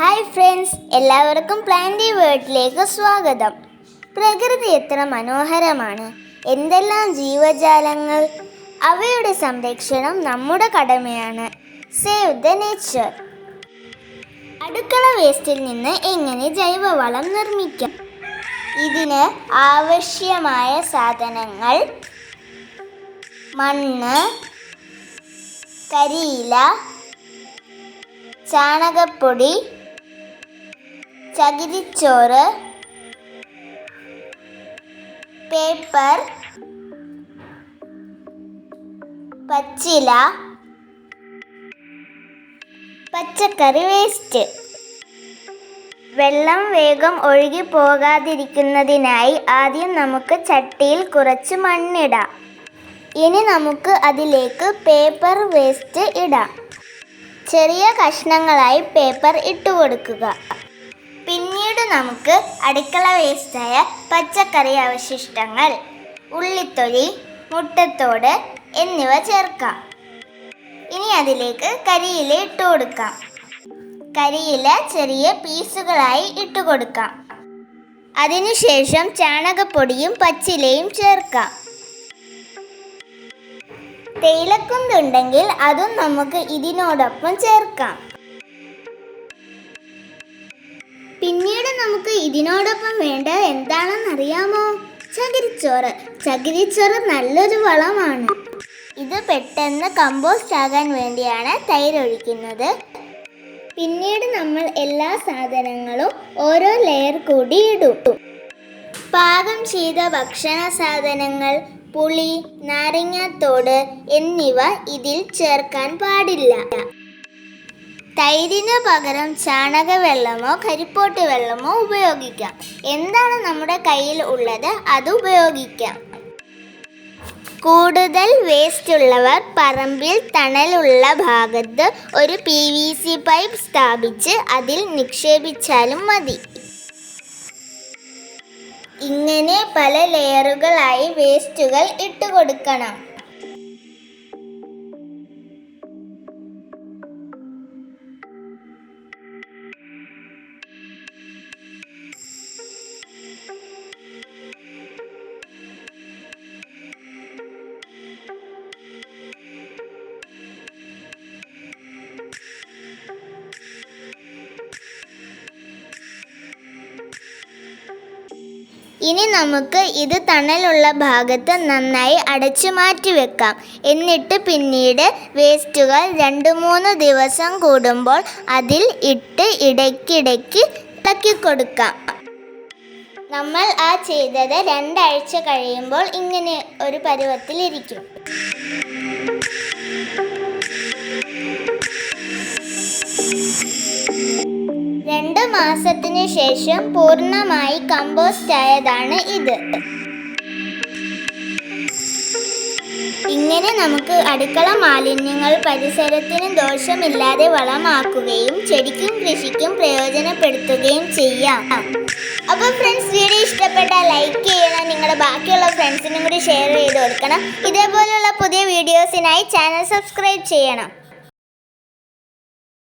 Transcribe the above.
Hi friends എല്ലാവർക്കും പ്ലാന്റി വേർഡിലേക്ക് സ്വാഗതം. പ്രകൃതി എത്ര മനോഹരമാണ്. എന്തെല്ലാം ജീവജാലങ്ങൾ. അവയുടെ സംരക്ഷണം നമ്മുടെ കടമയാണ്. Save the nature. അടുക്കള വേസ്റ്റിൽ നിന്ന് എങ്ങനെ ജൈവവളം നിർമ്മിക്കാം. ഇതിന് ആവശ്യമായ സാധനങ്ങൾ. മണ്ണ്. കരിയില. ചാണകപ്പൊടി. ചകിരിച്ചോറ് പേപ്പർ പച്ചില പച്ചക്കറി വേസ്റ്റ്. വെള്ളം വേഗം ഒഴുകി പോകാതിരിക്കുന്നതിനായി ആദ്യം നമുക്ക് ചട്ടിയിൽ കുറച്ച് മണ്ണിടാം. ഇനി നമുക്ക് അതിലേക്ക് പേപ്പർ വേസ്റ്റ് ഇടാം. ചെറിയ കഷ്ണങ്ങളായി പേപ്പർ ഇട്ട് കൊടുക്കുക പിന്നീട് നമുക്ക് അടുക്കള വേസ്റ്റായ പച്ചക്കറി അവശിഷ്ടങ്ങൾ ഉള്ളിത്തൊലി മുട്ടത്തോട് എന്നിവ ചേർക്കാം. ഇനി അതിലേക്ക് കരിയില ഇട്ട് കൊടുക്കാം. കരിയില ചെറിയ പീസുകളായി ഇട്ട് കൊടുക്കാം. അതിനുശേഷം ചാണകപ്പൊടിയും പച്ചിലയും ചേർക്കാം. തേയിലക്കുന്തുണ്ടെങ്കിൽ അതും നമുക്ക് ഇതിനോടൊപ്പം ചേർക്കാം. നമുക്ക് ഇതിനോടൊപ്പം വേണ്ട എന്താണെന്ന് അറിയാമോ? ചകിരിച്ചോറ്. ചകിരിച്ചോറ് നല്ലൊരു വളമാണ്. ഇത് പെട്ടെന്ന് കമ്പോസ്റ്റ് ആകാൻ വേണ്ടിയാണ് തൈരൊഴിക്കുന്നത്. പിന്നീട് നമ്മൾ എല്ലാ സാധനങ്ങളും ഓരോ ലെയർ കൂടി ഇടും. പാകം ചെയ്ത ഭക്ഷണ സാധനങ്ങൾ പുളി നാരങ്ങാത്തോട് എന്നിവ ഇതിൽ ചേർക്കാൻ പാടില്ല. തൈരിന് പകരം ചാണക വെള്ളമോ കരിപ്പോട്ട് വെള്ളമോ ഉപയോഗിക്കാം. എന്താണ് നമ്മുടെ കയ്യിൽ ഉള്ളത്? അത് ഉപയോഗിക്കാം. കൂടുതൽ വേസ്റ്റ് ഉള്ളവർ പറമ്പിൽ തണലുള്ള ഭാഗത്ത് ഒരു പി വി സി പൈപ്പ് സ്ഥാപിച്ച് അതിൽ നിക്ഷേപിച്ചാലും മതി. ഇങ്ങനെ പല ലെയറുകളായി വേസ്റ്റുകൾ ഇട്ട് ഇനി നമുക്ക് ഇത് തണലുള്ള ഭാഗത്ത് നന്നായി അടച്ചു മാറ്റി വെക്കാം. എന്നിട്ട് പിന്നീട് വേസ്റ്റുകൾ രണ്ട് മൂന്ന് ദിവസം കൂടുമ്പോൾ അതിൽ ഇട്ട് ഇടയ്ക്കിടയ്ക്ക് ഇളക്കി കൊടുക്കാം. നമ്മൾ ആ ചെയ്തത് രണ്ടാഴ്ച കഴിയുമ്പോൾ ഇങ്ങനെ ഒരു പരുവത്തിലിരിക്കും മാസത്തിന് ശേഷം പൂർണമായി കമ്പോസ്റ്റ് ആയതാണ് ഇത്. ഇങ്ങനെ നമുക്ക് അടുക്കള മാലിന്യങ്ങൾ പരിസരത്തിന് ദോഷമില്ലാതെ വളമാക്കുകയും ചെടിക്കും കൃഷിക്കും പ്രയോജനപ്പെടുത്തുകയും ചെയ്യാം. അപ്പോൾ ഫ്രണ്ട്സ് വീഡിയോ ഇഷ്ടപ്പെട്ടാൽ ലൈക്ക് ചെയ്യണം. നിങ്ങളുടെ ബാക്കിയുള്ള ഫ്രണ്ട്സിനും കൂടി ഷെയർ ചെയ്ത് കൊടുക്കണം. ഇതേപോലെയുള്ള പുതിയ വീഡിയോസിനായി ചാനൽ സബ്സ്ക്രൈബ് ചെയ്യണം.